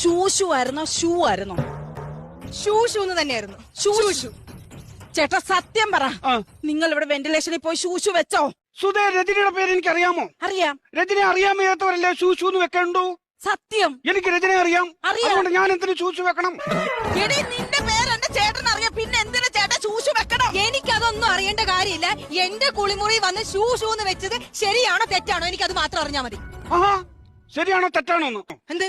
ഷൂഷു ആയിരുന്നോ? ഷൂ ആയിരുന്നോ? Shoe shoe എന്ന് തന്നെയായിരുന്നു. ഷൂ ഷൂ ചേട്ടാ സത്യം പറ. ആ. നിങ്ങൾ ഇവിടെ വെന്റിലേഷനിൽ പോയി ഷൂഷു വെച്ചോ? സുധേ രജനിയുടെ പേര് എനിക്ക് അറിയാമോ അറിയാം. രജനെ അറിയാൻ വയ്യാത്തവരല്ലേ ശൂശു എന്ന് വെക്കണ്ടു? സത്യം. എനിക്ക് രജനെ അറിയാം. അറിയാം. അതുകൊണ്ട് ഞാൻ എന്തിനു ഷൂഷു വെക്കണം? എടി നിന്റെ പേര് എന്റെ ചേട്ടൻ അറിയാം. പിന്നെ എന്തിനാ ചേട്ടൻ ഷൂഷു വെക്കണം? എനിക്കതൊന്നും അറിയേണ്ട കാര്യമില്ല. എന്റെ കുളിമുറി വന്ന് ഷൂ ഷൂ എന്ന് വെച്ചത് ശരിയാണോ തെറ്റാണോ എനിക്ക് അത് മാത്രം അറിഞ്ഞാ മതി. ആഹാ ശരിയാണോ തെറ്റാണോ എന്ന്? എന്ത്?